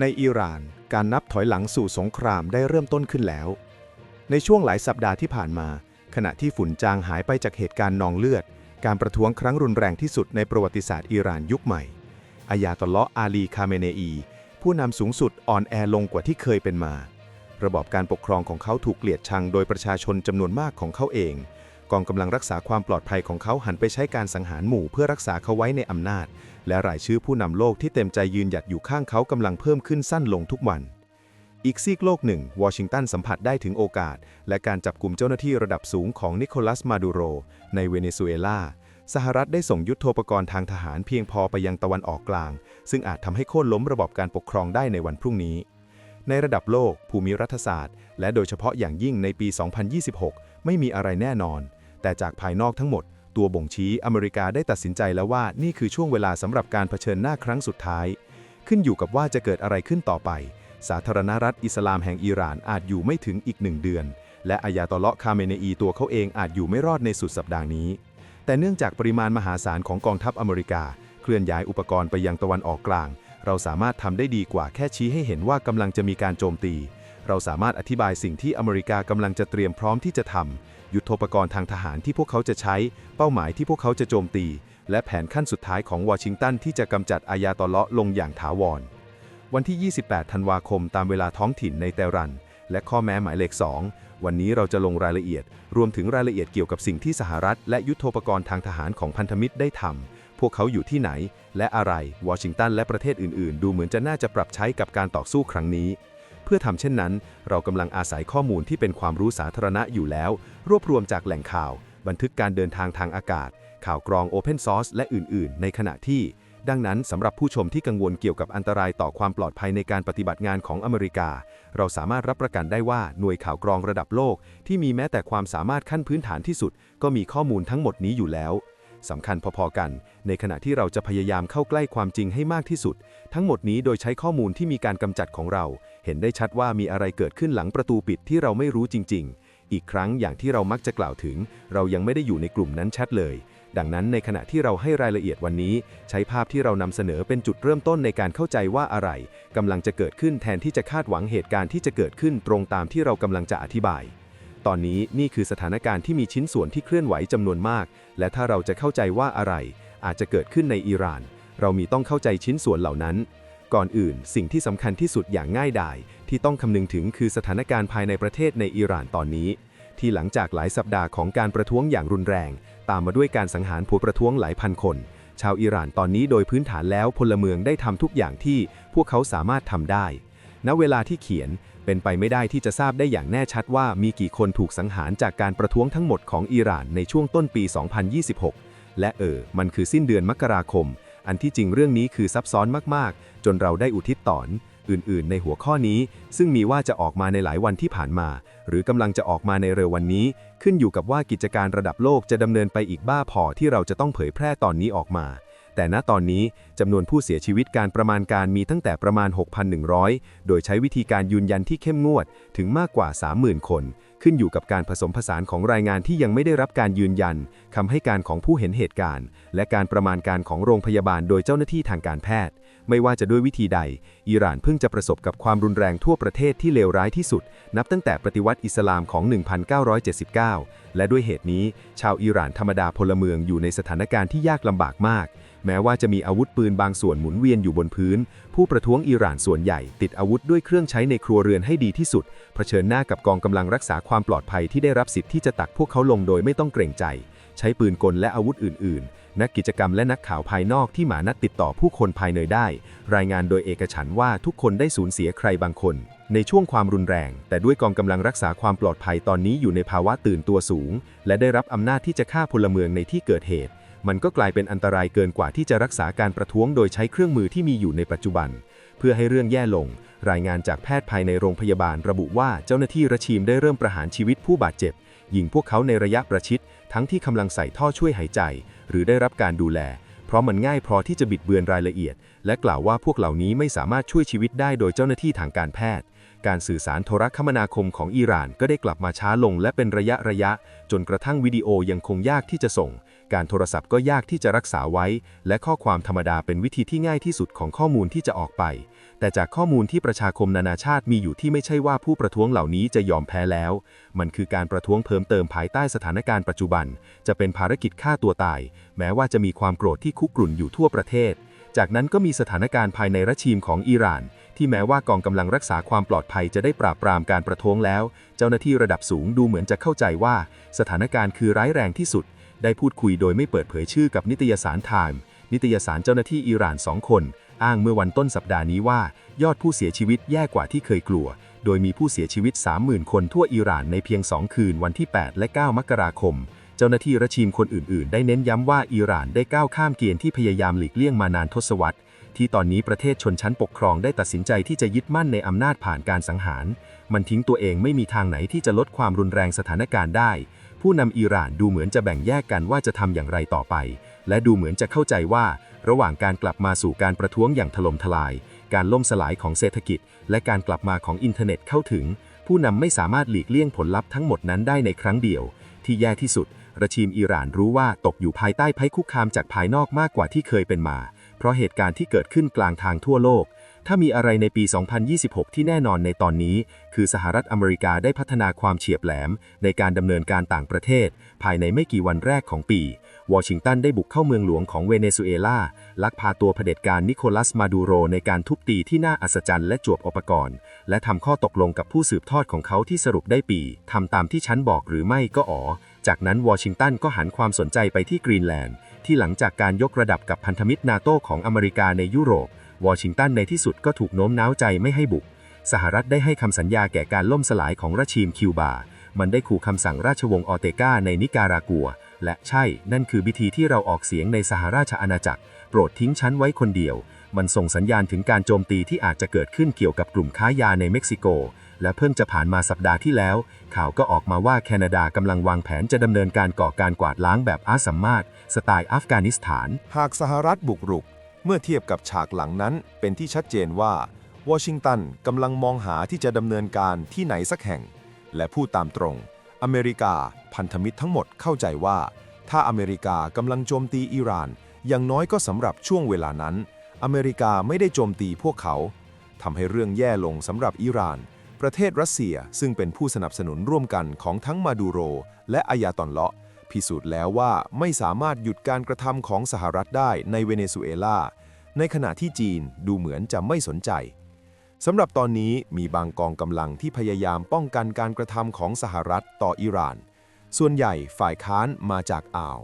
ในอิหร่าน การนับถอยหลังสู่สงครามได้เริ่มต้นขึ้นแล้ว ในช่วงหลายสัปดาห์ที่ผ่านมา ขณะที่ฝุ่นจางหายไปจากเหตุการณ์นองเลือด การประท้วงครั้งรุนแรงที่สุดในประวัติศาสตร์อิหร่านยุคใหม่อายาตอลลาะห์อาลีคาเมเนอี ผู้นำสูงสุดอ่อนแอลงกว่าที่เคยเป็นมา ระบอบการปกครองของเขาถูกเกลียดชังโดยประชาชนจำนวนมากของเขาเอง กองกำลังรักษาความปลอดภัยของเขาหันไปใช้การสังหารหมู่เพื่อรักษาเขาไว้ในอำนาจ และรายชื่อผู้นำโลกที่เต็มใจยืนหยัดอยู่ข้างเขากำลังเพิ่มขึ้นสั้นลงทุกวัน อีกซีกโลกหนึ่ง วอชิงตันสัมผัสได้ถึงโอกาส และการจับกลุ่มเจ้าหน้าที่ระดับสูงของนิโคลัส มาดูโร ในเวเนซุเอลา สหรัฐได้ส่งยุทโธปกรณ์ทางทหารเพียงพอไปยังตะวันออกกลาง ซึ่งอาจทำให้โค่นล้มระบอบการปกครองได้ในวันพรุ่งนี้ ในระดับโลก ภูมิรัฐศาสตร์ และโดยเฉพาะอย่างยิ่งในปี 2026 ไม่มีอะไรแน่นอน แต่จากภายนอกทั้งหมด ตัวบ่งชี้อเมริกาได้ตัดสินใจแล้วว่านี่คือช่วงเวลาสำหรับการเผชิญหน้าครั้งสุดท้าย ขึ้นอยู่กับว่าจะเกิดอะไรขึ้นต่อไป สาธารณรัฐอิสลามแห่งอิหร่านอาจอยู่ไม่ถึงอีกหนึ่งเดือน และอายาตอเลาะคาเมเนอีตัวเขาเองอาจอยู่ไม่รอดในสุดสัปดาห์นี้ แต่เนื่องจากปริมาณมหาศาลของกองทัพอเมริกา เคลื่อนย้ายอุปกรณ์ไปยังตะวันออกกลาง เราสามารถทำได้ดีกว่าแค่ชี้ให้เห็นว่ากำลังจะมีการโจมตี เราสามารถอธิบายสิ่งที่อเมริกากำลังจะเตรียมพร้อมที่จะทำ ยุทโธปกรณ์ทางทหารที่พวกเขาจะใช้ เป้าหมายที่พวกเขาจะโจมตี และแผนขั้นสุดท้ายของวอชิงตันที่จะกำจัดอายาตอเลาะลงอย่างถาวร วันที่ 28 ธันวาคมตามเวลาท้องถิ่นในเตรัน และข้อแม้หมายเลข 2 วันนี้เราจะลงรายละเอียด รวมถึงรายละเอียดเกี่ยวกับสิ่งที่สหรัฐ และยุทโธปกรณ์ทางทหารของพันธมิตรได้ทำพวกเขาอยู่ที่ไหน และอะไรวอชิงตันและประเทศอื่น ๆ ดูเหมือนจะน่าจะปรับใช้กับการต่อสู้ครั้งนี้ เพื่อทำเช่นนั้น เรากำลังอาศัยข้อมูลที่เป็นความรู้สาธารณะอยู่แล้ว รวบรวมจากแหล่งข่าว บันทึกการเดินทางทางอากาศ ข่าวกรอง Open Source และอื่น ๆ ในขณะที่ ดังนั้นสำหรับผู้ชมที่กังวลเกี่ยวกับอันตรายต่อความปลอดภัยในการปฏิบัติงานของอเมริกา เราสามารถรับประกันได้ว่าหน่วยข่าวกรองระดับโลก ที่มีแม้แต่ความสามารถขั้นพื้นฐานที่สุด ก็มีข้อมูลทั้งหมดนี้อยู่แล้ว สำคัญพอๆกัน ในขณะที่เราจะพยายามเข้าใกล้ความจริงให้มากที่สุด ทั้งหมดนี้โดยใช้ข้อมูลที่มีการกำจัดของเรา เห็นได้ชัดว่ามีอะไรเกิดขึ้นหลังประตูปิดที่เราไม่รู้จริง ๆ อีกครั้งอย่างที่เรามักจะกล่าวถึง เรายังไม่ได้อยู่ในกลุ่มนั้นชัดเลย ดังนั้นในขณะที่เราให้รายละเอียดวันนี้ ใช้ภาพที่เรานำเสนอเป็นจุดเริ่มต้นในการเข้าใจว่าอะไรกำลังจะเกิดขึ้นแทนที่จะคาดหวังเหตุการณ์ที่จะเกิดขึ้นตรงตามที่เรากำลังจะอธิบาย ตอนนี้นี่คือสถานการณ์ที่มีชิ้นส่วนที่เคลื่อนไหวจำนวนมาก และถ้าเราจะเข้าใจว่าอะไร อาจจะเกิดขึ้นในอิหร่าน เรามีต้องเข้าใจชิ้นส่วนเหล่านั้น ก่อนอื่น สิ่งที่สำคัญที่สุดอย่างง่ายดายที่ต้องคำนึงถึงคือสถานการณ์ภายในประเทศในอิหร่านตอนนี้ ที่หลังจากหลายสัปดาห์ของการประท้วงอย่างรุนแรง ตามมาด้วยการสังหารผู้ประท้วงหลายพันคน ชาวอิหร่านตอนนี้โดยพื้นฐานแล้วพลเมืองได้ทำทุกอย่างที่พวกเขาสามารถทำได้ณเวลาที่เขียน เป็นไปไม่ได้ที่จะทราบได้อย่างแน่ชัดว่ามีกี่คนถูกสังหารจากการประท้วงทั้งหมดของอิหร่านในช่วงต้นปี 2026 และเออ มันคือสิ้นเดือนมกราคม อันที่จริงเรื่องนี้คือซับซ้อนมากๆ จนเราได้อุทิศตอนอื่น ๆ ในหัวข้อนี้ ซึ่งมีว่าจะออกมาในหลายวันที่ผ่านมา หรือกำลังจะออกมาในเร็ววันนี้ ขึ้นอยู่กับว่ากิจการระดับโลกจะดำเนินไปอีกบ้าพอที่เราจะต้องเผยแพร่ตอนนี้ออกมา แต่ณตอนนี้จำนวนผู้เสียชีวิตการประมาณการมีตั้งแต่ประมาณ 6,100 โดยใช้วิธีการยืนยันที่เข้มงวดถึงมากกว่า 30,000 คน ขึ้นอยู่กับการผสมผสานของรายงานที่ยังไม่ได้รับการยืนยันคำให้การของผู้เห็นเหตุการณ์ และการประมาณการของโรงพยาบาลโดยเจ้าหน้าที่ทางการแพทย์ ไม่ว่าจะด้วยวิธีใด อิหร่านเพิ่งจะประสบกับความรุนแรงทั่วประเทศที่เลวร้ายที่สุด นับตั้งแต่ปฏิวัติอิสลามของ 1979 และด้วยเหตุนี้ ชาวอิหร่านธรรมดาพลเมืองอยู่ในสถานการณ์ที่ยากลำบากมาก แม้ว่าจะมีอาวุธปืนบางส่วนหมุนเวียนอยู่บนพื้น ผู้ประท้วงอิหร่านส่วนใหญ่ ติดอาวุธด้วยเครื่องใช้ในครัวเรือนให้ดีที่สุด เผชิญหน้ากับกองกำลังรักษาความปลอดภัยที่ได้รับสิทธิ์ที่จะตักพวกเขาลงโดยไม่ต้องเกรงใจ ใช้ปืนกลและอาวุธอื่น ๆ นักกิจกรรมและนักข่าวภายนอกที่หมานัดติดต่อผู้คนภายในได้ รายงานโดยเอกฉันว่าทุกคนได้สูญเสียใครบางคน ในช่วงความรุนแรง แต่ด้วยกองกำลังรักษาความปลอดภัยตอนนี้อยู่ในภาวะตื่นตัวสูง และได้รับอำนาจที่จะฆ่าพลเมืองในที่เกิดเหตุ มันก็กลายเป็นอันตรายเกินกว่าที่จะรักษาการประท้วงโดยใช้เครื่องมือที่มีอยู่ในปัจจุบัน เพื่อให้เรื่องแย่ลง รายงานจากแพทย์ภายในโรงพยาบาลระบุว่าเจ้าหน้าที่ระชีมได้เริ่มประหารชีวิตผู้บาดเจ็บยิงพวกเขาในระยะประชิด ทั้งที่กำลังใส่ท่อช่วยหายใจ หรือได้รับการดูแล เพราะมันง่ายพอที่จะบิดเบือนรายละเอียด และกล่าวว่าพวกเหล่านี้ไม่สามารถช่วยชีวิตได้โดยเจ้าหน้าที่ทางการแพทย์ การสื่อสารโทรคมนาคมของอิหร่านก็ได้กลับมาช้าลงและเป็นระยะระยะ จนกระทั่งวิดีโอยังคงยากที่จะส่ง การโทรศัพท์ก็ยากที่จะรักษาไว้ และข้อความธรรมดาเป็นวิธีที่ง่ายที่สุดของข้อมูลที่จะออกไป แต่จากข้อมูลที่ประชาคมนานาชาติมีอยู่ที่ไม่ใช่ว่าผู้ประท้วงเหล่านี้จะยอมแพ้แล้ว มันคือการประท้วงเพิ่มเติมภายใต้สถานการณ์ปัจจุบัน จะเป็นภารกิจฆ่าตัวตาย แม้ว่าจะมีความโกรธที่คุกรุ่นอยู่ทั่วประเทศ จากนั้นก็มีสถานการณ์ภายในรัชีมของอิหร่าน ที่แม้ว่ากองกำลังรักษาความปลอดภัยจะได้ปราบปรามการประท้วงแล้ว เจ้าหน้าที่ระดับสูงดูเหมือนจะเข้าใจว่า สถานการณ์คือร้ายแรงที่สุด ได้พูดคุยโดยไม่เปิดเผยชื่อกับนิตยสารไทม์นิตยสารเจ้าหน้าที่อิหร่านสองคนอ้างเมื่อวันต้นสัปดาห์นี้ว่า ยอดผู้เสียชีวิตแย่กว่าที่เคยกลัว โดยมีผู้เสียชีวิต 30,000 คนทั่วอิหร่านในเพียง 2 คืนวันที่ 8 และ 9 มกราคม เจ้าหน้าที่รัชีมคนอื่น ๆ ได้เน้นย้ำว่าอิหร่านได้ก้าวข้ามเกณฑ์ที่พยายามหลีกเลี่ยงมานานทศวรรษที่ตอนนี้ประเทศชนชั้นปกครองได้ตัดสินใจที่จะยึดมั่นในอำนาจผ่านการสังหาร มันทิ้งตัวเองไม่มีทางไหนที่จะลดความรุนแรงสถานการณ์ได้ ผู้นำอิหร่านดูเหมือนจะแบ่งแยกกันว่าจะทำอย่างไรต่อไป และดูเหมือนจะเข้าใจว่า ระหว่างการกลับมาสู่การประท้วงอย่างถล่มทลาย การล่มสลายของเศรษฐกิจ และการกลับมาของอินเทอร์เน็ตเข้าถึง ผู้นำไม่สามารถหลีกเลี่ยงผลลัพธ์ทั้งหมดนั้นได้ในครั้งเดียว ที่แย่ที่สุดระชีมอิหร่านรู้ว่าตกอยู่ภายใต้ภัยคุกคามจากภายนอกมากกว่าที่เคยเป็นมา เพราะเหตุการณ์ที่เกิดขึ้นกลางทางทั่วโลก ถ้ามีอะไรในปี 2026 ที่แน่นอนในตอนนี้ คือสหรัฐอเมริกาได้พัฒนาความเฉียบแหลม ในการดำเนินการต่างประเทศ ภายในไม่กี่วันแรกของปี วอชิงตันได้บุกเข้าเมืองหลวงของเวเนซุเอลา ลักพาตัวเผด็จการนิโคลัสมาดูโรในการทุบตีที่น่าอัศจรรย์และจวบอุปกรณ์ และทำข้อตกลงกับผู้สืบทอดของเขาที่สรุปได้ปี ทำตามที่ฉันบอกหรือไม่ก็อ๋อ จากนั้นวอชิงตันก็หันความสนใจไปที่กรีนแลนด์ ที่หลังจากการยกระดับกับพันธมิตรนาโตของอเมริกาในยุโรป วอชิงตันในที่สุดก็ถูกโน้มน้าวใจไม่ให้บุก สหรัฐได้ให้คำสัญญาแก่การล่มสลายของราชีมคิวบา มันได้ขู่คำสั่งราชวงศ์ออเตกาในนิการากัว และใช่ นั่นคือวิธีที่เราออกเสียงในสหราชอาณาจักร โปรดทิ้งฉันไว้คนเดียว มันส่งสัญญาณถึงการโจมตีที่อาจจะเกิดขึ้นเกี่ยวกับกลุ่มค้ายาในเม็กซิโก และเพิ่งจะผ่านมาสัปดาห์ที่แล้ว ข่าวก็ออกมาว่าแคนาดากำลังวางแผนจะดำเนินการก่อการกวาดล้างแบบอาสัมมาตสไตล์อัฟกานิสถาน หากสหรัฐบุกรุก เมื่อเทียบกับฉากหลังนั้นเป็นที่ชัดเจนว่าวอชิงตันกำลังมองหาที่จะดำเนินการที่ไหนสักแห่ง และพูดตามตรง อเมริกาพันธมิตรทั้งหมดเข้าใจว่า ถ้าอเมริกากำลังโจมตีอิหร่าน อย่างน้อยก็สำหรับช่วงเวลานั้น อเมริกาไม่ได้โจมตีพวกเขาทำให้เรื่องแย่ลงสำหรับอิหร่าน ประเทศรัสเซียซึ่งเป็นผู้สนับสนุนร่วมกันของทั้งมาดูโร และอายาตอนเลาะ พิสูจน์แล้วว่าไม่สามารถหยุดการกระทำของสหรัฐได้ในเวเนซุเอลาในขณะที่จีนดูเหมือนจะไม่สนใจ สำหรับตอนนี้มีบางกองกำลังที่พยายามป้องกันการกระทำของสหรัฐต่ออิหร่าน ส่วนใหญ่ฝ่ายค้านมาจากอ่าว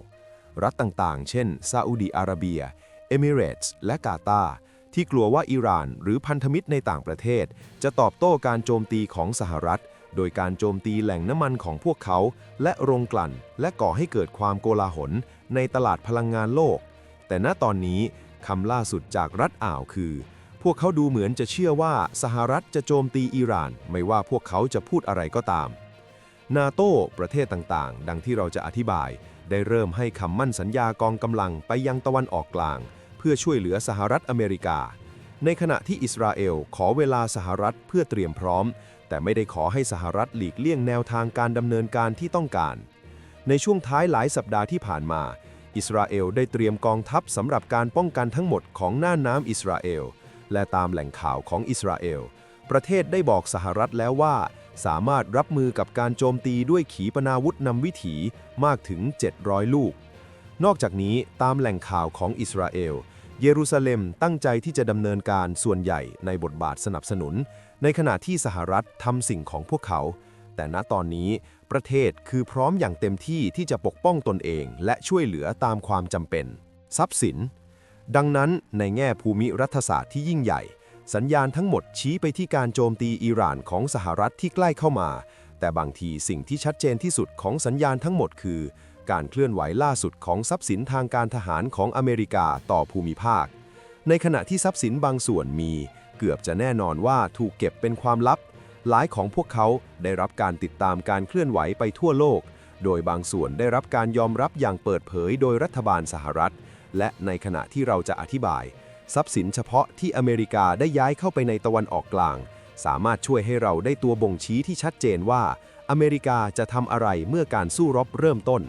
รัฐต่างๆ เช่น ซาอุดีอาระเบีย เอมิเรตส์ และกาตาร์ที่กลัวว่าอิหร่านหรือพันธมิตรในต่างประเทศ จะตอบโต้การโจมตีของสหรัฐ โดยการโจมตีแหล่งน้ำมันของพวกเขา และโรงกลั่น และก่อให้เกิดความโกลาหล ในตลาดพลังงานโลก แต่ณตอนนี้คำล่าสุดจากรัฐอ่าวคือ พวกเขาดูเหมือนจะเชื่อว่าสหรัฐจะโจมตีอิหร่าน ไม่ว่าพวกเขาจะพูดอะไรก็ตาม นาโต้ประเทศต่างๆ ดังที่เราจะอธิบาย ได้เริ่มให้คำมั่นสัญญากองกำลังไปยังตะวันออกกลาง เพื่อช่วยเหลือสหรัฐอเมริกา ในขณะที่อิสราเอลขอเวลาสหรัฐเพื่อเตรียมพร้อม แต่ไม่ได้ขอให้สหรัฐหลีกเลี่ยงแนวทางการดำเนินการที่ต้องการ ในช่วงท้ายหลายสัปดาห์ที่ผ่านมา อิสราเอลได้เตรียมกองทัพสำหรับการป้องกันทั้งหมดของน่านน้ำอิสราเอล และตามแหล่งข่าวของอิสราเอล ประเทศได้บอกสหรัฐแล้วว่า สามารถรับมือกับการโจมตีด้วยขีปนาวุธนำวิถีมากถึง 700 ลูก นอกจากนี้ตามแหล่งข่าวของอิสราเอล เยรูซาเล็มตั้งใจที่จะดำเนินการส่วนใหญ่ในบทบาทสนับสนุน ในขณะที่สหรัฐทำสิ่งของพวกเขา แต่ณตอนนี้ประเทศคือพร้อมอย่างเต็มที่ที่จะปกป้องตนเอง และช่วยเหลือตามความจำเป็น ทรัพย์สิน ดังนั้นในแง่ภูมิรัฐศาสตร์ที่ยิ่งใหญ่ สัญญาณทั้งหมดชี้ไปที่การโจมตีอิหร่านของสหรัฐที่ใกล้เข้ามา แต่บางทีสิ่งที่ชัดเจนที่สุดของสัญญาณทั้งหมดคือ การเคลื่อนไหวล่าสุดของทรัพย์สินทางการทหารของอเมริกาต่อภูมิภาค ในขณะที่ทรัพย์สินบางส่วนมี เกือบจะแน่นอนว่าถูกเก็บเป็นความลับ หลายของพวกเขาได้รับการติดตามการเคลื่อนไหวไปทั่วโลก โดยบางส่วนได้รับการยอมรับอย่างเปิดเผยโดยรัฐบาลสหรัฐ และในขณะที่เราจะอธิบาย ทรัพย์สินเฉพาะที่อเมริกาได้ย้ายเข้าไปในตะวันออกกลาง สามารถช่วยให้เราได้ตัวบ่งชี้ที่ชัดเจนว่า อเมริกาจะทำอะไรเมื่อการสู้รบเริ่มต้น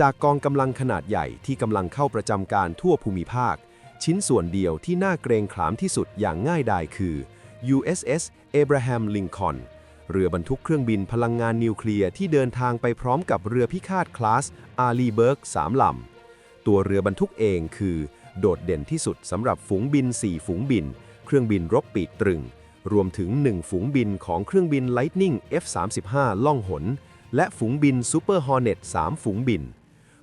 จากกองกำลังขนาดใหญ่ที่กำลังเข้าประจำการทั่วภูมิภาค ชิ้นส่วนเดียวที่น่าเกรงขามที่สุดอย่างง่ายดายคือ USS Abraham Lincoln เรือบรรทุกเครื่องบินพลังงานนิวเคลียร์ที่เดินทางไปพร้อมกับเรือพิฆาตคลาสอารีเบิร์ก3ลำ ตัวเรือบรรทุกเองคือ โดดเด่นที่สุดสำหรับฝูงบิน 4 ฝูงบิน เครื่องบินรบปีกตรึง รวมถึง 1 ฝูงบินของเครื่องบิน Lightning F-35 ล่องหน และฝูงบิน Super Hornet 3 ฝูงบิน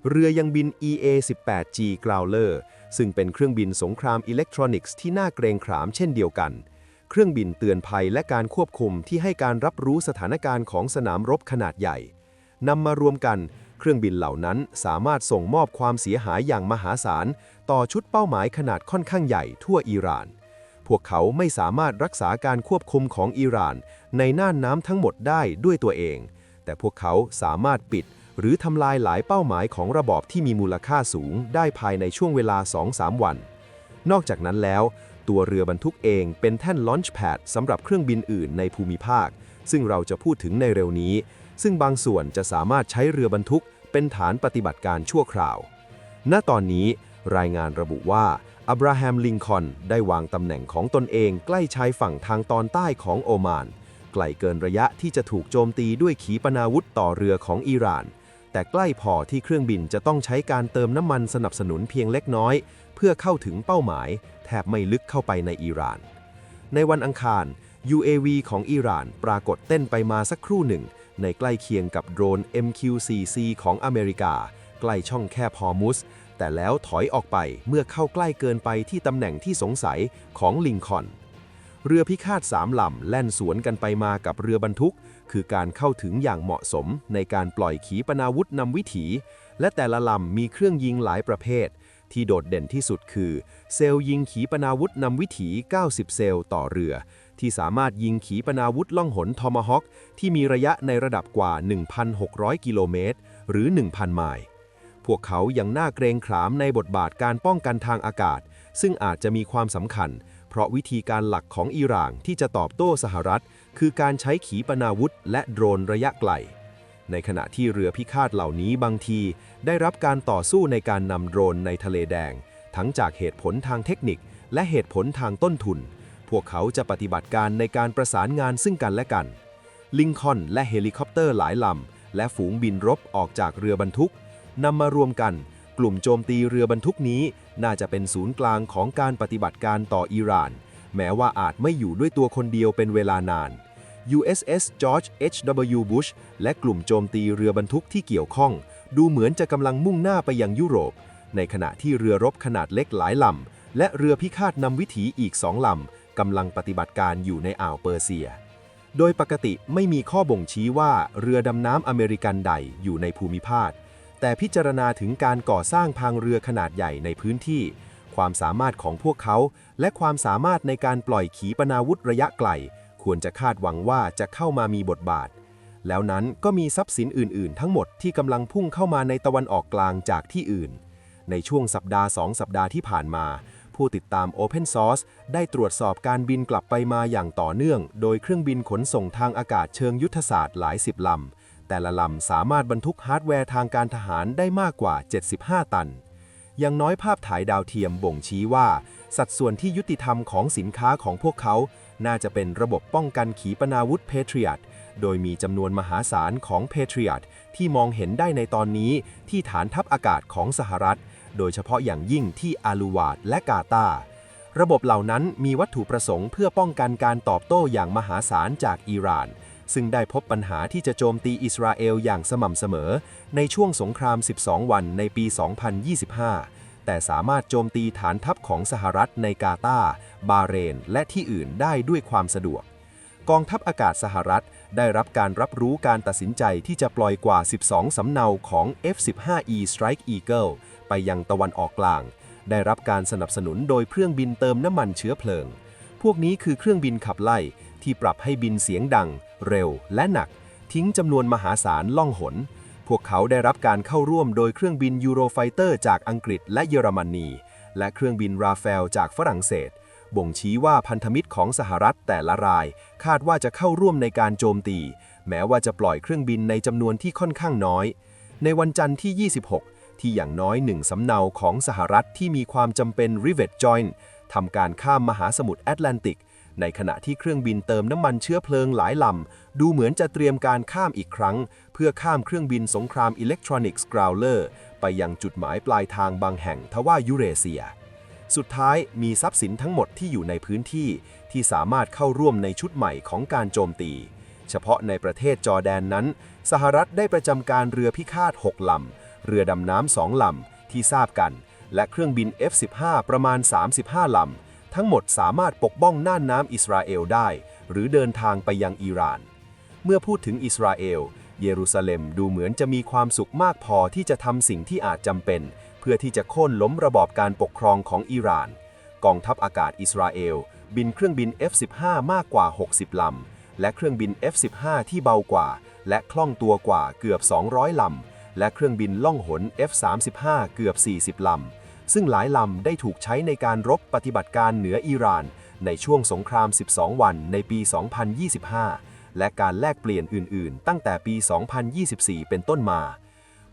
เรือยังบิน EA-18G Growler ซึ่งเป็นเครื่องบินสงครามอิเล็กทรอนิกส์ที่น่าเกรงขามเช่นเดียวกัน เครื่องบินเตือนภัยและการควบคุมที่ให้การรับรู้สถานการณ์ของสนามรบขนาดใหญ่นำมารวมกัน เครื่องบินเหล่านั้นสามารถส่งมอบความเสียหายอย่างมหาศาล ต่อชุดเป้าหมายขนาดค่อนข้างใหญ่ทั่วอิหร่าน พวกเขาไม่สามารถรักษาการควบคุมของอิหร่าน ในน่านน้ำทั้งหมดได้ด้วยตัวเอง แต่พวกเขาสามารถปิด หรือทำลายหลายเป้าหมายของระบอบที่มีมูลค่าสูงได้ภายในช่วงเวลา 2-3 วัน นอกจากนั้นแล้วตัวเรือบรรทุกเองเป็นแท่นลอนช์แพดสำหรับเครื่องบินอื่นในภูมิภาค ซึ่งเราจะพูดถึงในเร็วนี้ ซึ่งบางส่วนจะสามารถใช้เรือบรรทุก เป็นฐานปฏิบัติการชั่วคราว ณ ตอนนี้รายงานระบุว่าอับราฮัมลิงคอนได้วางตำแหน่งของตนเองใกล้ชายฝั่งทางตอนใต้ของโอมาน ไกลเกินระยะที่จะถูกโจมตีด้วยขีปนาวุธต่อเรือของอิหร่าน แต่ใกล้พอที่เครื่องบินจะต้องใช้การเติมน้ำมันสนับสนุนเพียงเล็กน้อย เพื่อเข้าถึงเป้าหมาย แทบไม่ลึกเข้าไปในอิหร่าน ในวันอังคาร UAV ของอิหร่านปรากฏเต้นไปมาสักครู่หนึ่ง ในใกล้เคียงกับโดรน MQ-4C ของอเมริกา ใกล้ช่องแคบฮอร์มุส แต่แล้วถอยออกไปเมื่อเข้าใกล้เกินไปที่ตำแหน่งที่สงสัยของลิงคอนเรือพิฆาตสามลำแล่นสวนกันไปมากับเรือบรรทุก คือการเข้าถึงอย่างเหมาะสมในการปล่อยขีปนาวุธนำวิถี และแต่ละลำมีเครื่องยิงหลายประเภท ที่โดดเด่นที่สุดคือ เซลล์ยิงขีปนาวุธนำวิถี 90 เซลล์ต่อเรือ ที่สามารถยิงขีปนาวุธล่องหนทอมฮอคที่มีระยะในระดับกว่า 1,600 กิโลเมตร หรือ 1,000 ไมล์พวกเขายังน่าเกรงขามในบทบาทการป้องกันทางอากาศ ซึ่งอาจจะมีความสำคัญ เพราะวิธีการหลักของอิหร่านที่จะตอบโต้สหรัฐ คือการใช้ขีปนาวุธและโดรนระยะไกล ในขณะที่เรือพิฆาตเหล่านี้บางที ได้รับการต่อสู้ในการนำโดรนในทะเลแดง ทั้งจากเหตุผลทางเทคนิค และเหตุผลทางต้นทุน พวกเขาจะปฏิบัติการในการประสานงานซึ่งกันและกัน ลิงคอนและเฮลิคอปเตอร์หลายลำ และฝูงบินรบออกจากเรือบรรทุกนำมารวมกัน กลุ่มโจมตีเรือบรรทุกนี้ น่าจะเป็นศูนย์กลางของการปฏิบัติการต่ออิหร่าน แม้ว่าอาจไม่อยู่ด้วยตัวคนเดียวเป็นเวลานาน USS George H.W. Bush และกลุ่มโจมตีเรือบรรทุกที่เกี่ยวข้อง ดูเหมือนจะกำลังมุ่งหน้าไปยังยุโรป ในขณะที่เรือรบขนาดเล็กหลายลำและเรือพิฆาตนำวิถีอีกสองลำ กำลังปฏิบัติการอยู่ในอ่าวเปอร์เซีย โดยปกติไม่มีข้อบ่งชี้ว่าเรือดำน้ำอเมริกันใดอยู่ในภูมิภาค แต่พิจารณาถึงการก่อสร้างพังเรือขนาดใหญ่ในพื้นที่ ความสามารถของพวกเขา และความสามารถในการปล่อยขีปนาวุธระยะไกล ควรจะคาดหวังว่าจะเข้ามามีบทบาท แล้วนั้นก็มีทรัพย์สินอื่น ๆ ทั้งหมดที่กำลังพุ่งเข้ามาในตะวันออกกลางจากที่อื่น ในช่วงสัปดาห์2สัปดาห์ที่ผ่านมา ผู้ติดตาม Open Source ได้ตรวจสอบการบินกลับไปมาอย่างต่อเนื่อง โดยเครื่องบินขนส่งทางอากาศเชิงยุทธศาสตร์หลายสิบลำ แต่ละลำสามารถบรรทุกฮาร์ดแวร์ทางการทหารได้มากกว่า 75 ตัน อย่างน้อยภาพถ่ายดาวเทียมบ่งชี้ว่า สัดส่วนที่ยุติธรรมของสินค้าของพวกเขา น่าจะเป็นระบบป้องกันขีปนาวุธ Patriot โดยมีจำนวนมหาศาลของ Patriot ที่มองเห็นได้ในตอนนี้ที่ฐานทัพอากาศของสหรัฐ โดยเฉพาะอย่างยิ่งที่อาลูวาดและกาตาระบบเหล่านั้นมีวัตถุประสงค์เพื่อป้องกันการตอบโต้อย่างมหาศาลจากอิหร่าน ซึ่งได้พบปัญหาที่จะโจมตีอิสราเอลอย่างสม่ำเสมอ ในช่วงสงคราม 12 วันในปี 2025 แต่สามารถโจมตีฐานทัพของสหรัฐในกาตาบาเรน และที่อื่นได้ด้วยความสะดวก กองทัพอากาศสหรัฐ ได้รับการรับรู้การตัดสินใจที่จะปล่อยกว่า 12 สำเนาของ F-15E Strike Eagle ไปยังตะวันออกกลาง ได้รับการสนับสนุนโดยเครื่องบินเติมน้ำมันเชื้อเพลิง พวกนี้คือเครื่องบินขับไล่ที่ปรับให้บินเสียงดัง เร็ว และหนัก ทิ้งจำนวนมหาศาลล่องหน พวกเขาได้รับการเข้าร่วมโดยเครื่องบินยูโรไฟเตอร์จากอังกฤษและเยอรมนี และเครื่องบินราฟาลจากฝรั่งเศส บ่งชี้ว่าพันธมิตรของสหรัฐแต่ละราย คาดว่าจะเข้าร่วมในการโจมตี แม้ว่าจะปล่อยเครื่องบินในจำนวนที่ค่อนข้างน้อย ในวันจันทร์ที่ 26 ที่อย่างน้อยหนึ่งสำเนาของสหรัฐที่มีความจำเป็น rivet joint ทำการข้ามมหาสมุทรแอตแลนติก ในขณะที่เครื่องบินเติมน้ำมันเชื้อเพลิงหลายลำ ดูเหมือนจะเตรียมการข้ามอีกครั้ง เพื่อข้ามเครื่องบินสงครามอิเล็กทรอนิกส์กราวเลอร์ไปยังจุดหมายปลายทางบางแห่งทว่ายุเรเซีย สุดท้ายมีทรัพย์สินทั้งหมดที่อยู่ในพื้นที่ ที่สามารถเข้าร่วมในชุดใหม่ของการโจมตี เฉพาะในประเทศจอร์แดนนั้น สหรัฐได้ประจำการเรือพิฆาต 6 ลำ เรือดำน้ำสองลำ ที่ทราบกัน และเครื่องบิน F-15 ประมาณ 35 ลำ ทั้งหมดสามารถปกป้องน่านน้ำอิสราเอลได้ หรือเดินทางไปยังอิหร่าน เมื่อพูดถึงอิสราเอล เยรูซาเล็มดูเหมือนจะมีความสุขมากพอที่จะทำสิ่งที่อาจจำเป็น เพื่อที่จะโค่นล้มระบอบการปกครองของอิหร่าน กองทัพอากาศอิสราเอล บินเครื่องบิน F-15 มากกว่า 60 ลำ และเครื่องบิน F-15 ที่เบากว่า และคล่องตัวกว่าเกือบ 200 ลำ และเครื่องบินล่องหน F-35 เกือบ 40 ลำ ซึ่งหลายลำได้ถูกใช้ในการรบปฏิบัติการเหนืออิหร่าน ในช่วงสงคราม 12 วันในปี 2025 และการแลกเปลี่ยนอื่น ๆ ตั้งแต่ปี 2024 เป็นต้นมา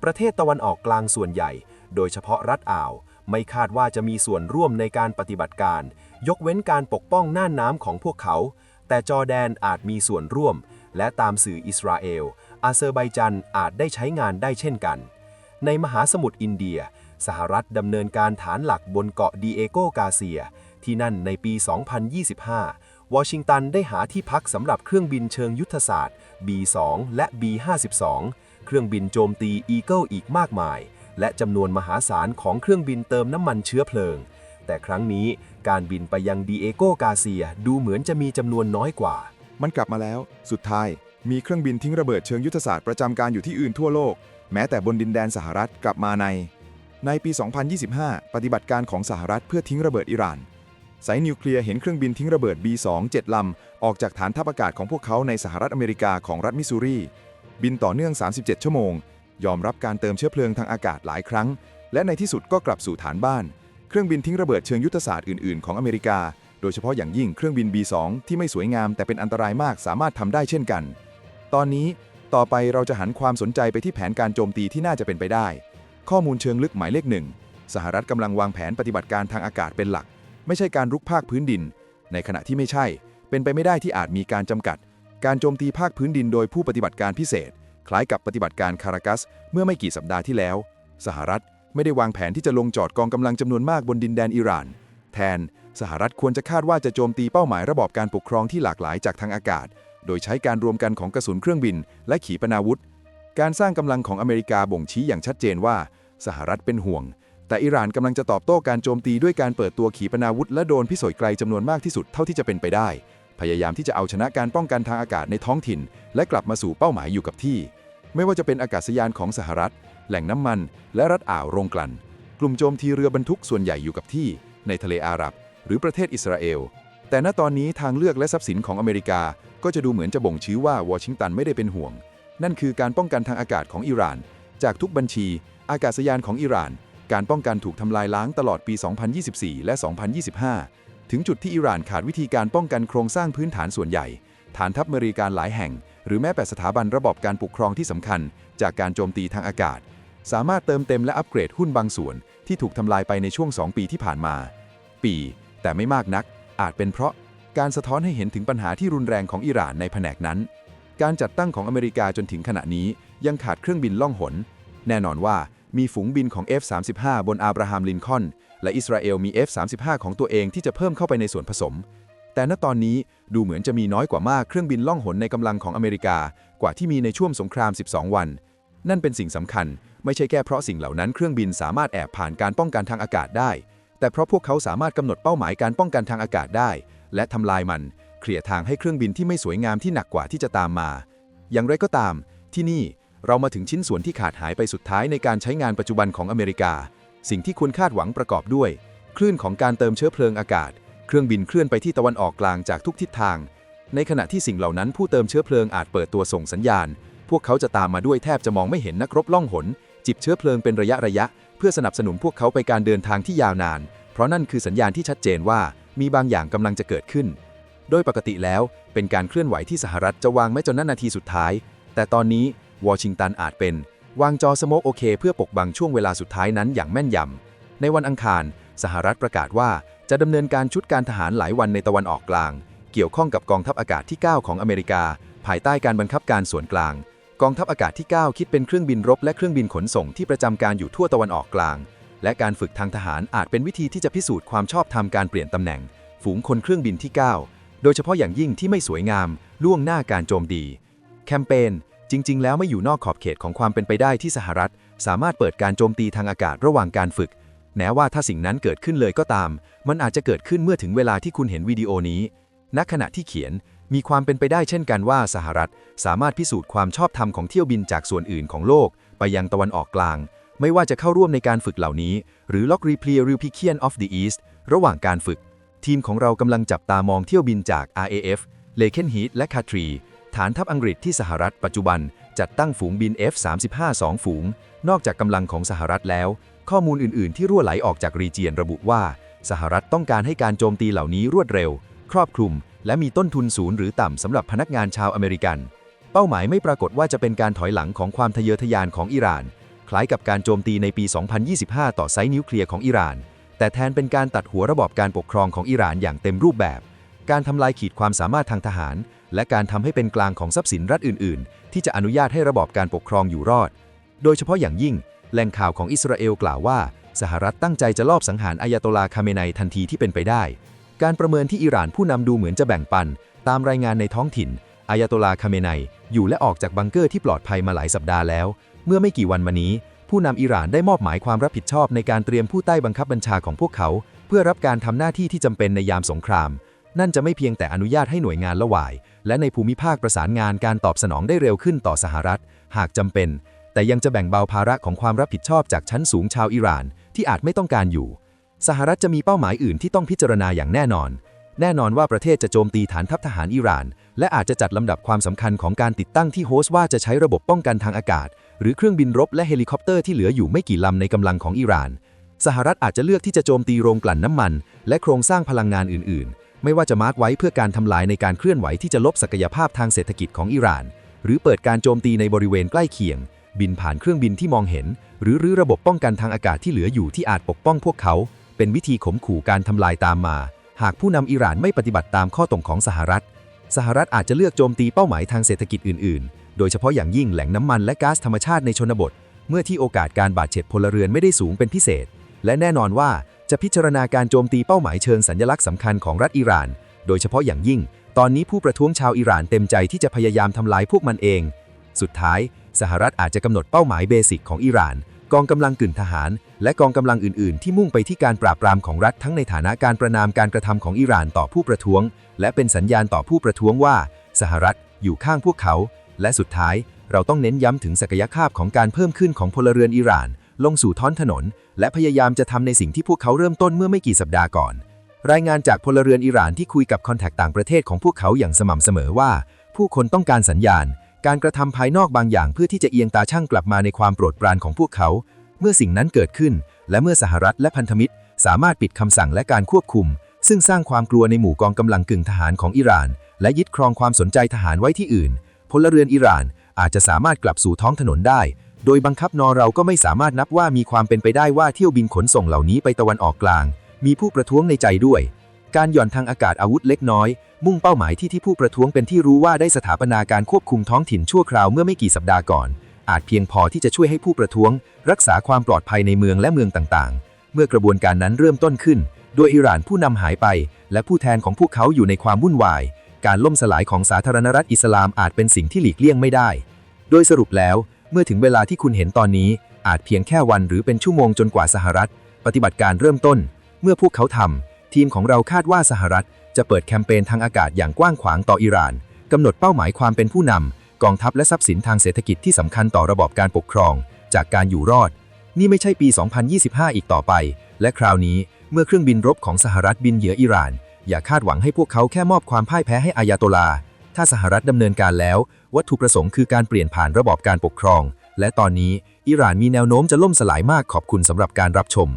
ประเทศตะวันออกกลางส่วนใหญ่ โดยเฉพาะรัฐอ่าว ไม่คาดว่าจะมีส่วนร่วมในการปฏิบัติการ ยกเว้นการปกป้องน่านน้ำของพวกเขา แต่จอร์แดนอาจมีส่วนร่วม และตามสื่ออิสราเอล อาเซอร์ไบจันอาจได้ใช้งานได้เช่นกัน ในมหาสมุทรอินเดีย สหรัฐดำเนินการฐานหลักบนเกาะดีเอโกกาเซีย ที่นั่นในปี 2025 วอชิงตันได้หาที่พักสำหรับเครื่องบินเชิงยุทธศาสตร์ B2 และ B52 เครื่องบินโจมตี Eagle อีกมากมาย และจำนวนมหาศาลของเครื่องบินเติมน้ำมันเชื้อเพลิง แต่ครั้งนี้การบินไปยังดีเอโกกาเซียดูเหมือนจะมีจำนวนน้อยกว่า มันกลับมาแล้ว สุดท้าย มีเครื่องบินทิ้งระเบิดเชิงยุทธศาสตร์ประจำการอยู่ที่อื่นทั่วโลก แม้แต่บนดินแดนสหรัฐกลับมาใน ในปี 2025 ปฏิบัติการของสหรัฐเพื่อทิ้งระเบิดอิหร่านสายนิวเคลียร์เห็นเครื่องบินทิ้งระเบิด B2 7ลำ ออกจากฐานทัพอากาศของพวกเขาในสหรัฐอเมริกาของรัฐมิสซูรี บินต่อเนื่อง 37 ชั่วโมง ยอมรับการเติมเชื้อเพลิงทางอากาศหลายครั้ง และในที่สุดก็กลับสู่ฐานบ้าน เครื่องบินทิ้งระเบิดเชิงยุทธศาสตร์อื่นๆ ของอเมริกา โดยเฉพาะอย่างยิ่งเครื่องบิน B2 ที่ไม่สวยงามแต่เป็นอันตรายมากสามารถทำได้เช่นกัน ตอนนี้ต่อไปเราจะหันความสนใจไปที่แผนการโจมตีที่น่าจะเป็นไปได้ ข้อมูลเชิงลึกหมายเลขหนึ่งสหรัฐกำลังวางแผนปฏิบัติการทางอากาศเป็นหลัก ไม่ใช่การรุกภาคพื้นดิน ในขณะที่ไม่ใช่ เป็นไปไม่ได้ที่อาจมีการจำกัด การโจมตีภาคพื้นดินโดยผู้ปฏิบัติการพิเศษ คล้ายกับปฏิบัติการคารากัส เมื่อไม่กี่สัปดาห์ที่แล้ว สหรัฐไม่ได้วางแผนที่จะลงจอดกองกำลังจำนวนมากบนดินแดนอิหร่าน แทน สหรัฐควรจะคาดว่าจะโจมตีเป้าหมายระบอบการปกครองที่หลากหลายจากทางอากาศ โดยใช้การรวมกันของกระสุนเครื่องบิน และขีปนาวุธ การสร้างกำลังของอเมริกาบ่งชี้อย่างชัดเจนว่า สหรัฐเป็นห่วง แต่อิหร่านกำลังจะตอบโต้การโจมตีด้วยการเปิดตัวขีปนาวุธ และโดนพิสอยไกลจำนวนมากที่สุดเท่าที่จะเป็นไปได้ พยายามที่จะเอาชนะการป้องกันทางอากาศในท้องถิ่น และกลับมาสู่เป้าหมายอยู่กับที่ ไม่ว่าจะเป็นอากาศยานของสหรัฐ แหล่งน้ำมัน และรัฐอ่าวโรงกลั่น กลุ่มโจมตีเรือบรรทุกส่วนใหญ่อยู่กับที่ ในทะเลอาหรับ หรือประเทศอิสราเอล แต่ณตอนนี้ทางเลือกและทรัพย์สินของอเมริกา ก็จะดูเหมือนจะบ่งชี้ว่าวอชิงตันไม่ได้เป็นห่วง นั่นคือการป้องกันทางอากาศของอิหร่าน จากทุกบัญชี อากาศยานของอิหร่าน การป้องกันถูกทำลายล้างตลอดปี 2024 และ 2025 ถึงจุดที่อิหร่านขาดวิธีการป้องกันโครงสร้างพื้นฐานส่วนใหญ่ ฐานทัพอเมริกันหลายแห่ง หรือแม้แต่สถาบันระบอบการปกครองที่สำคัญ จากการโจมตีทางอากาศ สามารถเติมเต็มและอัปเกรดหุ้นบางส่วน ที่ถูกทำลายไปในช่วง 2 ปีที่ผ่านมา ปี แต่ไม่มากนัก อาจเป็นเพราะการสะท้อนให้เห็นถึงปัญหาที่รุนแรงของอิหร่านในแผนกนั้น การจัดตั้งของอเมริกาจนถึงขณะนี้ยังขาดเครื่องบินล่องหน แน่นอนว่ามีฝูงบินของ F-35 บนอาบราฮัมลินคอนและอิสราเอลมี F-35 ของตัวเองที่จะเพิ่มเข้าไปในส่วนผสม แต่ณตอนนี้ดูเหมือนจะมีน้อยกว่ามากเครื่องบินล่องหนในกำลังของอเมริกากว่าที่มีในช่วงสงคราม 12 วัน นั่นเป็นสิ่งสำคัญ ไม่ใช่แค่เพราะสิ่งเหล่านั้นเครื่องบินสามารถแอบผ่านการป้องกันทางอากาศได้ แต่เพราะพวกเขาสามารถกำหนดเป้าหมายการป้องกันทางอากาศได้ และทำลายมันเคลียร์ทางให้เครื่องบินที่ไม่สวยงามที่หนักกว่าที่จะตามมา อย่างไรก็ตาม ที่นี่เรามาถึงชิ้นส่วนที่ขาดหายไปสุดท้ายในการใช้งานปัจจุบันของอเมริกา สิ่งที่คุณคาดหวังประกอบด้วย คลื่นของการเติมเชื้อเพลิงอากาศ เครื่องบินเคลื่อนไปที่ตะวันออกกลางจากทุกทิศทาง ในขณะที่สิ่งเหล่านั้นผู้เติมเชื้อเพลิงอาจเปิดตัวส่งสัญญาณ พวกเขาจะตามมาด้วยแทบจะมองไม่เห็นนักรบล่องหน จิบเชื้อเพลิงเป็นระยะระยะ เพื่อสนับสนุนพวกเขาไปการเดินทางที่ยาวนาน เพราะนั่นคือสัญญาณที่ชัดเจนว่ามีบางอย่างกำลังจะเกิดขึ้น โดยปกติแล้วเป็นการเคลื่อนไหวที่สหรัฐจะวางไม่จนนาทีสุดท้าย แต่ตอนนี้วอชิงตันอาจเป็น วางจอสโมกโอเค เพื่อปกบังช่วงเวลาสุดท้ายนั้นอย่างแม่นยำในวันอังคาร สหรัฐประกาศว่า จะดำเนินการชุดการทหารหลายวันในตะวันออกกลาง เกี่ยวข้องกับกองทัพอากาศที่ 9 ของอเมริกา ภายใต้การบังคับการส่วนกลาง กองทัพอากาศที่ 9 คิดเป็นเครื่องบินรบและเครื่องบินขนส่งที่ประจำการอยู่ทั่วตะวันออกกลาง และการฝึกทางทหารอาจเป็นวิธีที่จะพิสูจน์ความชอบธรรมการเปลี่ยนตำแหน่ง ฝูงคนเครื่องบินที่ 9 โดยเฉพาะอย่างยิ่งที่ไม่สวยงาม ล่วงหน้าการโจมตีแคมเปญจริง ๆ แล้วไม่อยู่นอกขอบเขตของความเป็นไปได้ที่สหรัฐ สามารถเปิดการโจมตีทางอากาศระหว่างการฝึก แม้ว่าถ้าสิ่งนั้นเกิดขึ้นเลยก็ตาม มันอาจจะเกิดขึ้นเมื่อถึงเวลาที่คุณเห็นวิดีโอนี้ ณ ขณะที่เขียน มีความเป็นไปได้เช่นกันว่าสหรัฐ สามารถพิสูจน์ความชอบธรรมของเที่ยวบินจากส่วนอื่นของโลก ไปยังตะวันออกกลาง ไม่ว่าจะเข้าร่วมในการฝึกเหล่านี้ หรือล็อกรีเพลียริพิเคียน of the East ระหว่างการฝึก ทีมของเรากำลังจับตามองเที่ยวบินจาก RAF เลเคนฮีทและคาทรีฐานทัพอังกฤษที่สหรัฐปัจจุบัน จัดตั้งฝูงบิน F-35 2 ฝูง นอกจากกำลังของสหรัฐแล้ว ข้อมูลอื่น ๆ ที่รั่วไหลออกจากรีเจียนระบุว่า สหรัฐต้องการให้การโจมตีเหล่านี้รวดเร็ว ครอบคลุม และมีต้นทุนสูงหรือต่ำสำหรับพนักงานชาวอเมริกัน เป้าหมายไม่ปรากฏว่าจะเป็นการถอยหลังของความทะเยอทะยานของอิหร่าน คล้ายกับการโจมตีในปี 2025 ต่อไซต์นิวเคลียร์ของอิหร่าน แต่แทนเป็นการตัดหัวระบอบการปกครองของอิหร่านอย่างเต็มรูปแบบ การทำลายขีดความสามารถทางทหาร และการทำให้เป็นกลางของทรัพย์สินรัฐอื่น ๆ ที่จะอนุญาตให้ระบอบการปกครองอยู่รอด โดยเฉพาะอย่างยิ่ง แหล่งข่าวของอิสราเอลกล่าวว่า สหรัฐตั้งใจจะลอบสังหารอายาโตลาคาเมนัยทันทีที่เป็นไปได้ การประเมินที่อิหร่านผู้นำดูเหมือนจะแบ่งปัน ตามรายงานในท้องถิ่นอายาโตลาคาเมนัยอยู่และออกจากบังเกอร์ที่ปลอดภัยมาหลายสัปดาห์แล้ว เมื่อไม่กี่วันมานี้ ผู้นำอิหร่านได้มอบหมายความรับผิดชอบในการเตรียมผู้ใต้บังคับบัญชาของพวกเขา เพื่อรับการทำหน้าที่ที่จำเป็นในยามสงคราม นั่นจะไม่เพียงแต่อนุญาตให้หน่วยงานละหวาย และในภูมิภาคประสานงานการตอบสนองได้เร็วขึ้นต่อสหรัฐ หากจำเป็น แต่ยังจะแบ่งเบาภาระของความรับผิดชอบจากชั้นสูงชาวอิหร่านที่อาจไม่ต้องการอยู่ สหรัฐจะมีเป้าหมายอื่นที่ต้องพิจารณาอย่างแน่นอน แน่นอนว่าประเทศจะโจมตีฐานทัพทหารอิหร่าน และอาจจะจัดลำดับความสำคัญของการติดตั้งที่โฮสต์ว่าจะใช้ระบบป้องกันทางอากาศ หรือเครื่องบินรบและเฮลิคอปเตอร์ที่เหลืออยู่ไม่กี่ลำในกำลังของอิหร่าน สหรัฐอาจจะเลือกที่จะโจมตีโรงกลั่นน้ำมัน และโครงสร้างพลังงานอื่น ๆ ไม่ว่าจะมาร์กไว้เพื่อการทำลายในการเคลื่อนไหวที่จะลบศักยภาพทางเศรษฐกิจของอิหร่าน หรือเปิดการโจมตีในบริเวณใกล้เคียง บินผ่านเครื่องบินที่มองเห็น หรือรื้อระบบป้องกันทางอากาศที่เหลืออยู่ที่อาจปกป้องพวกเขา เป็นวิธีข่มขู่การทำลายตามมา หากผู้นำอิหร่านไม่ปฏิบัติตามข้อตกของสหรัฐ สหรัฐอาจจะเลือกโจมตีเป้าหมายทางเศรษฐกิจอื่น ๆ โดยเฉพาะอย่างยิ่งแหล่งน้ำมันและก๊าซธรรมชาติในชนบท เมื่อที่โอกาสการบาดเจ็บพลเรือนไม่ได้สูงเป็นพิเศษ และแน่นอนว่าจะพิจารณาการโจมตีเป้าหมายเชิงสัญลักษณ์สำคัญของรัฐอิหร่าน โดยเฉพาะอย่างยิ่ง ตอนนี้ผู้ประท้วงชาวอิหร่านเต็มใจที่จะพยายามทำลายพวกมันเอง สุดท้าย สหรัฐอาจจะกำหนดเป้าหมายเบสิกของอิหร่าน กองกำลังกึ่งทหาร และกองกำลังอื่น ๆ ที่มุ่งไปที่การปราบปรามของรัฐทั้งในฐานะการประนามการกระทำของอิหร่านต่อผู้ประท้วง และเป็นสัญญาณต่อผู้ประท้วงว่า สหรัฐอยู่ข้างพวกเขา และสุดท้าย เราต้องเน้นย้ำถึงศักยภาพของการเพิ่มขึ้นของพลเรือนอิหร่าน ลงสู่ท้องถนน และพยายามจะทำในสิ่งที่พวกเขาเริ่มต้นเมื่อไม่กี่สัปดาห์ก่อน รายงานจากพลเรือนอิหร่านที่คุยกับคอนแทคต่างประเทศของพวกเขาอย่างสม่ำเสมอว่า ผู้คนต้องการสัญญาณ การกระทำภายนอกบางอย่างเพื่อที่จะเอียงตาช่างกลับมาในความโปรดปรานของพวกเขา เมื่อสิ่งนั้นเกิดขึ้น และเมื่อสหรัฐและพันธมิตร สามารถปิดคำสั่งและการควบคุม ซึ่งสร้างความกลัวในหมู่กองกำลังกึ่งทหารของอิหร่าน และยึดครองความสนใจทหารไว้ที่อื่น พลเรือนอิหร่านอาจจะสามารถกลับสู่ท้องถนนได้ โดยบังคับนอเราก็ไม่สามารถนับว่ามีความเป็นไปได้ว่าเที่ยวบินขนส่งเหล่านี้ไปตะวันออกกลาง มีผู้ประท้วงในใจด้วย การหย่อนทางอากาศอาวุธเล็กน้อย มุ่งเป้าหมายที่ที่ผู้ประท้วงเป็นที่รู้ว่าได้สถาปนาการควบคุมท้องถิ่นชั่วคราวเมื่อไม่กี่สัปดาห์ก่อน อาจเพียงพอที่จะช่วยให้ผู้ประท้วง รักษาความปลอดภัยในเมืองและเมืองต่างๆ เมื่อกระบวนการนั้นเริ่มต้นขึ้น โดยอิหร่านผู้นำหายไป และผู้แทนของพวกเขาอยู่ในความวุ่นวาย การล่มสลายของสาธารณรัฐอิสลามอาจเป็นสิ่งที่หลีกเลี่ยงไม่ได้ โดยสรุปแล้ว เมื่อถึงเวลาที่คุณเห็นตอนนี้ อาจเพียงแค่วันหรือเป็นชั่วโมงจนกว่าสหรัฐ ปฏิบัติการเริ่มต้น เมื่อพวกเขาทำ ทีมของเราคาดว่าสหรัฐ จะเปิดแคมเปญทางอากาศอย่างกว้างขวางต่ออิหร่านกำหนดเป้าหมายความเป็นผู้นำกองทัพและทรัพย์สินทางเศรษฐกิจที่สำคัญต่อระบอบการปกครอง จากการอยู่รอด นี่ไม่ใช่ปี 2025 อีกต่อไป และคราวนี้เมื่อเครื่องบินรบของสหรัฐบินเหยื่ออิหร่าน อย่าคาดหวังให้พวกเขาแค่มอบความพ่ายแพ้ให้อายาโตลาถ้าสหรัฐดำเนินการแล้ว วัตถุประสงค์คือการเปลี่ยนผ่านระบอบการปกครอง และตอนนี้อิหร่านมีแนวโน้มจะล่มสลายมากขอบคุณสำหรับการรับชม